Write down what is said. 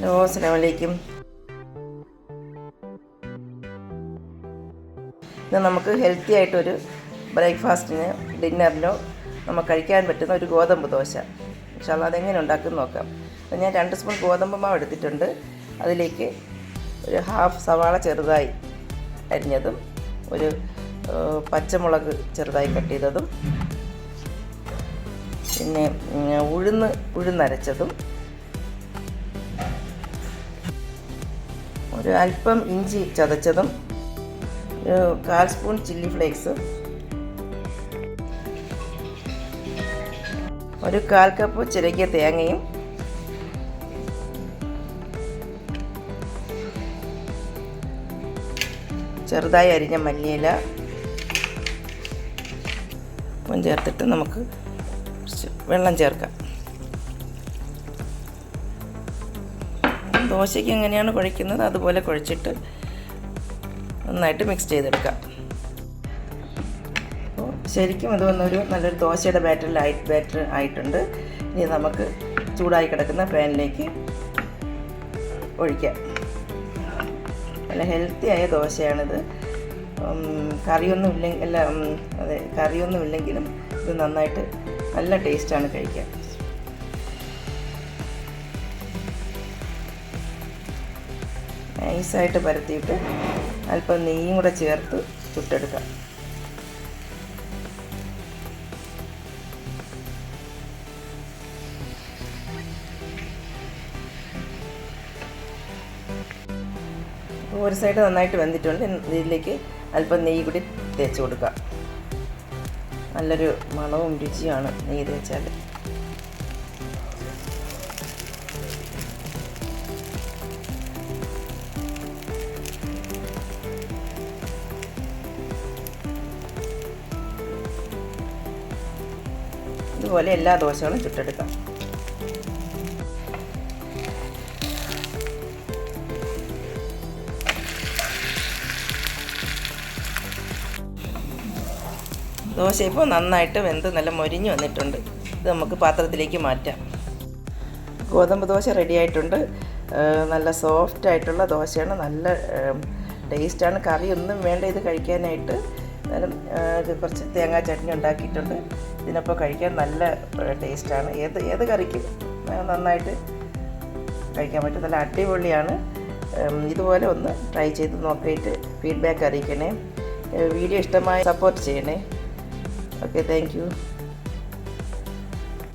Hello അസലാമലൈക്കും ഇന്ന് നമുക്ക് healthy ആയിട്ടൊരു ബ്രേക്ക്ഫാസ്റ്റിന് ഡിന്നറിനോ നമുക്ക് കഴിക്കാൻ പറ്റുന്ന ഒരു ഗോതമ്പ് ദോശ. പക്ഷേ അത് അതെങ്ങനെ ഉണ്ടാക്കും നോക്കാം. അപ്പം ഞാൻ രണ്ട് സ്പൂൺ ഗോതമ്പ് മാവ് എടുത്തിട്ടുണ്ട്. അതിലേക്ക് ഒരു ഹാഫ് സവാള ചെറുതായി അരിഞ്ഞതും ഒരു പച്ചമുളക് ചെറുതായി കട്ട് ചെയ്തതും പിന്നെ ഉഴുന്ന് ഉഴുന്നരച്ചതും ഒരു അല്പം ഇഞ്ചി ചതച്ചതും ഒരു കാൽ സ്പൂൺ ചില്ലി ഫ്ലേക്സ്. ഒരു കാൽ കപ്പ് ചിരകിയ തേങ്ങയും ചെറുതായി അരിഞ്ഞ മല്ലിയില ചേർത്തിട്ട് നമുക്ക് വെള്ളം ചേർക്കാം. ദോശയ്ക്ക് എങ്ങനെയാണ് കുഴയ്ക്കുന്നത് അതുപോലെ കുഴച്ചിട്ട് നന്നായിട്ട് മിക്സ് ചെയ്തെടുക്കാം. അപ്പോൾ ശരിക്കും ഇത് വന്നൊരു നല്ലൊരു ദോശയുടെ ബാറ്റർ ലൈറ്റ് ബാറ്റർ ആയിട്ടുണ്ട്. ഇനി നമുക്ക് ചൂടായി കിടക്കുന്ന പാനിലേക്ക് ഒഴിക്കാം. നല്ല ഹെൽത്തി ആയ ദോശയാണിത്. കറിയൊന്നും ഇല്ലെങ്കിൽ അല്ല അതെ കറിയൊന്നും ഇല്ലെങ്കിലും ഇത് നന്നായിട്ട് നല്ല ടേസ്റ്റാണ് കഴിക്കാൻ. നൈസായിട്ട് പരത്തിയിട്ട് അല്പം നെയ്യും കൂടെ ചേർത്ത് ചുട്ടെടുക്കാം. ഒരു സൈഡ് നന്നായിട്ട് വെന്തിട്ടുണ്ട്. ഇതിലേക്ക് അല്പം നെയ്യ് കൂടി തേച്ച് കൊടുക്കാം. നല്ലൊരു മണവും രുചിയാണ് നെയ്യ് തേച്ചാൽ ഇതുപോലെ എല്ലാ ദോശകളും ചുട്ടെടുക്കാം. ദോശ ഇപ്പോൾ നന്നായിട്ട് വെന്ത് നല്ല മൊരിഞ്ഞു വന്നിട്ടുണ്ട്. ഇത് നമുക്ക് പാത്രത്തിലേക്ക് മാറ്റാം. ഗോതമ്പ് ദോശ റെഡി ആയിട്ടുണ്ട്. നല്ല സോഫ്റ്റ് ആയിട്ടുള്ള ദോശയാണ്. നല്ല ടേസ്റ്റാണ് കറിയൊന്നും വേണ്ട ഇത് കഴിക്കാനായിട്ട്. കുറച്ച് തേങ്ങാ ചട്നി ഉണ്ടാക്കിയിട്ടുണ്ട്. ഇതിനൊപ്പം കഴിക്കാൻ നല്ല ടേസ്റ്റാണ്. ഏത് ഏത് കറിക്കും നന്നായിട്ട് കഴിക്കാൻ പറ്റും. നല്ല അടിപൊളിയാണ്. ഇതുപോലെ ഒന്ന് ട്രൈ ചെയ്ത് നോക്കിയിട്ട് ഫീഡ്ബാക്ക് അറിയിക്കണേ. വീഡിയോ ഇഷ്ടമായി സപ്പോർട്ട് ചെയ്യണേ. Okay thank